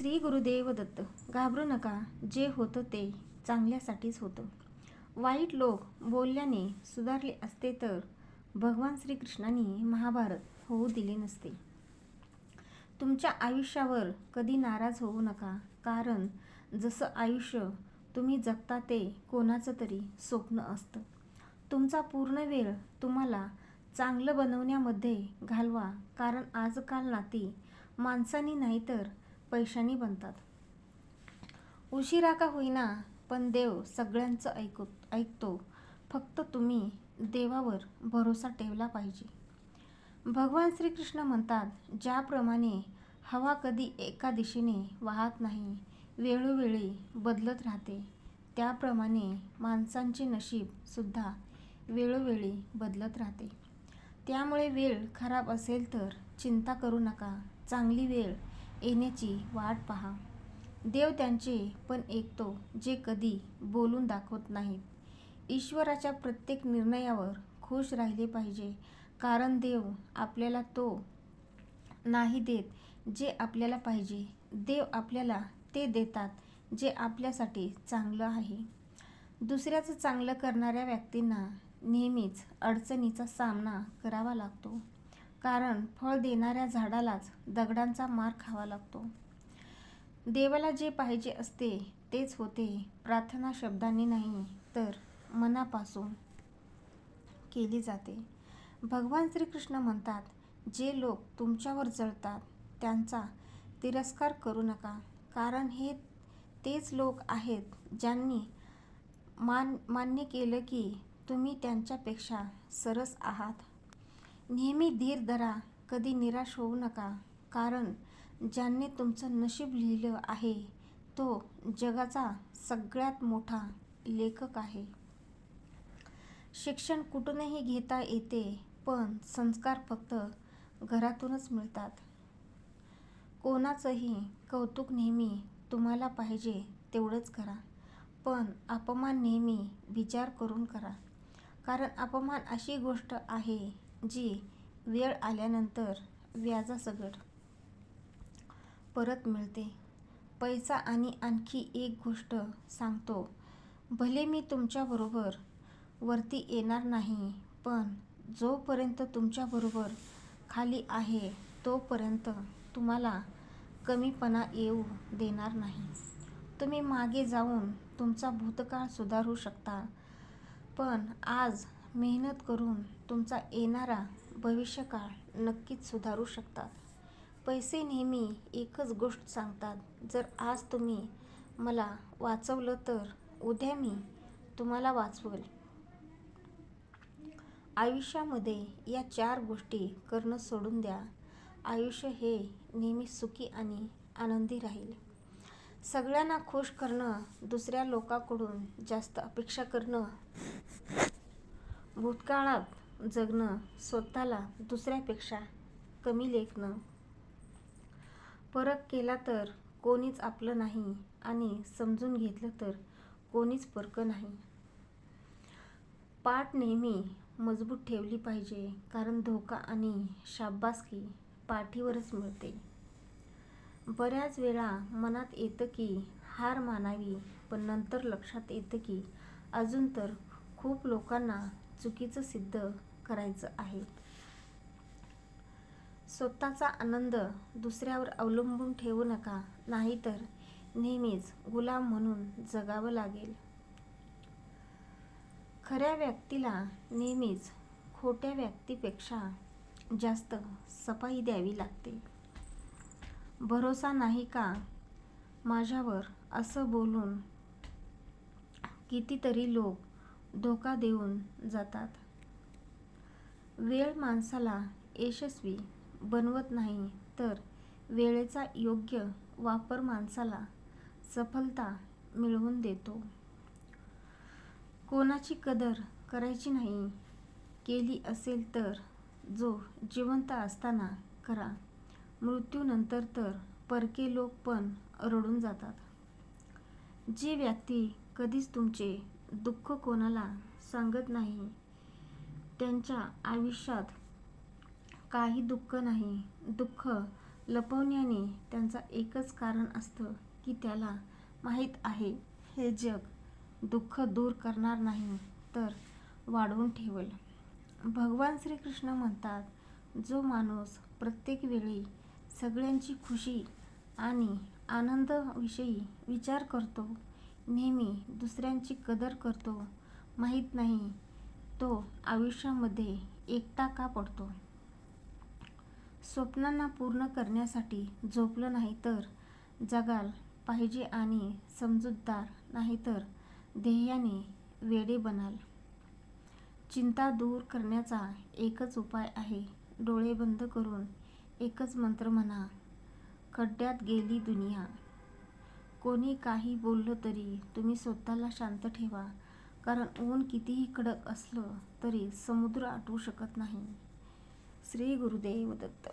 श्री गुरुदेव दत्त घाबरू नका जे होतं ते चांगल्यासाठीच होतं. वाईट लोक बोलल्याने सुधारले असते तर भगवान श्रीकृष्णाने महाभारत होऊ दिले नसते. तुमच्या आयुष्यावर कधी नाराज होऊ नका कारण जसं आयुष्य तुम्ही जगता ते कोणाचं तरी स्वप्न असतं. तुमचा पूर्ण वेळ तुम्हाला चांगलं बनवण्यामध्ये घालवा कारण आजकाल नाती माणसांनी नाही तर पैशांनी बनतात. उशिरा का होईना पण देव सगळ्यांचं ऐकू ऐकतो. फक्त तुम्ही देवावर भरोसा ठेवला पाहिजे. भगवान श्रीकृष्ण म्हणतात ज्याप्रमाणे हवा कधी एका दिशेने वाहत नाही वेळोवेळी बदलत राहते त्याप्रमाणे माणसांचे नशीबसुद्धा वेळोवेळी बदलत राहते. त्यामुळे वेळ खराब असेल तर चिंता करू नका. चांगली वेळ येण्याची वाट पहा. देव त्यांचे पण ऐकतो जे कधी बोलून दाखवत नाहीत. ईश्वराच्या प्रत्येक निर्णयावर खुश राहिले पाहिजे कारण देव आपल्याला तो नाही देत जे आपल्याला पाहिजे. देव आपल्याला ते देतात जे आपल्यासाठी चांगलं आहे. दुसऱ्याचं चांगलं करणाऱ्या व्यक्तींना नेहमीच अडचणीचा सामना करावा लागतो. कारण फळ देणाऱ्या झाडालाच दगडांचा मार खावा लागतो. देवाला जे पाहिजे असते तेच होते. प्रार्थना शब्दांनी नाही तर मनापासून केली जाते. भगवान श्रीकृष्ण म्हणतात जे लोक तुमच्यावर जळतात त्यांचा तिरस्कार करू नका. कारण हे तेच लोक आहेत ज्यांनी मान मान्य केलं की तुम्ही त्यांच्यापेक्षा सरस आहात. नेहमी धीर धरा कधी निराश होऊ नका. कारण ज्याने तुमचं नशीब लिहिलं आहे तो जगाचा सगळ्यात मोठा लेखक आहे. शिक्षण कुठूनही घेता येते पण संस्कार फक्त घरातूनच मिळतात. कोणाचंही कौतुक नेहमी तुम्हाला पाहिजे तेवढंच करा पण अपमान नेहमी विचार करून करा. कारण अपमान अशी गोष्ट आहे जी वेळ आल्यानंतर व्याजासकट परत मिळते. पैसा आणि आणखी एक गोष्ट सांगतो. भले मी तुमच्याबरोबर वरती येणार नाही पण जोपर्यंत तुमच्याबरोबर खाली आहे तोपर्यंत तुम्हाला कमीपणा येऊ देणार नाही. तुम्ही मागे जाऊन तुमचा भूतकाळ सुधारू शकता. पण आज मेहनत करून तुमचा येणारा भविष्यकाळ नक्कीच सुधारू शकतात. पैसे नेहमी एकच गोष्ट सांगतात. जर आज तुम्ही मला वाचवलं तर उद्या मी तुम्हाला वाचवल. आयुष्यामध्ये या चार गोष्टी करणं सोडून द्या. आयुष्य हे नेहमी सुखी आणि आनंदी राहील. सगळ्यांना खुश करणं दुसऱ्या लोकांकडून जास्त अपेक्षा करणं भूतकाळात जगणं स्वतःला दुसऱ्यापेक्षा कमी लेखणं. फरक केला तर कोणीच आपलं नाही आणि समजून घेतलं तर कोणीच परकं नाही. पाठ नेहमी मजबूत ठेवली पाहिजे कारण धोका आणि शाब्बासकी पाठीवरच मिळते. बऱ्याच वेळा मनात येतं की हार मानावी पण नंतर लक्षात येतं की अजून तर खूप लोकांना चुकीचं सिद्ध करायचं आहे. स्वतःचा आनंद दुसऱ्यावर अवलंबून ठेवू नका नाहीतर नेहमीच गुलाम म्हणून जगावं लागेल. खऱ्या व्यक्तीला नेहमीच खोट्या व्यक्तीपेक्षा जास्त सफाई द्यावी लागते. भरोसा नाही का? माझ्यावर असं बोलून कितीतरी लोक धोका देऊन जातात. वेळ माणसाला यशस्वी बनवत नाही तर वेळेचा योग्य वापर माणसाला सफलता मिळवून देतो. कोणाची कदर करायची नाही केली असेल तर जो जिवंत असताना करा मृत्यूनंतर तर परके लोक पण रडून जातात. जी व्यक्ती कधीच तुमचे दुःख कोणाला सांगत नाही. त्यांच्या आयुष्यात काही दुःख नाही. दुःख लपवण्याने त्यांचा एकच कारण असतं की त्याला माहीत आहे हे जग दुःख दूर करणार नाही तर वाढवून ठेवेल. भगवान श्रीकृष्ण म्हणतात जो माणूस प्रत्येक वेळी सगळ्यांची खुशी आणि आनंदाविषयी विचार करतो नेहमी दुसऱ्यांची कदर करतो माहीत नाही तो आयुष्यामध्ये एकटा का पडतो? स्वप्नांना पूर्ण करण्यासाठी झोपलं नाही तर जगाल पाहिजे आणि समजूतदार नाही तर ध्येयाने वेडे बनाल. चिंता दूर करण्याचा एकच उपाय आहे डोळे बंद करून एकच मंत्र म्हणा खड्ड्यात गेली दुनिया. कोणी काही बोललं तरी तुम्ही स्वतःला शांत ठेवा. कारण ऊन कितीही कडक असलं तरी समुद्र आटवू शकत नाही. श्री गुरुदेव दत्त.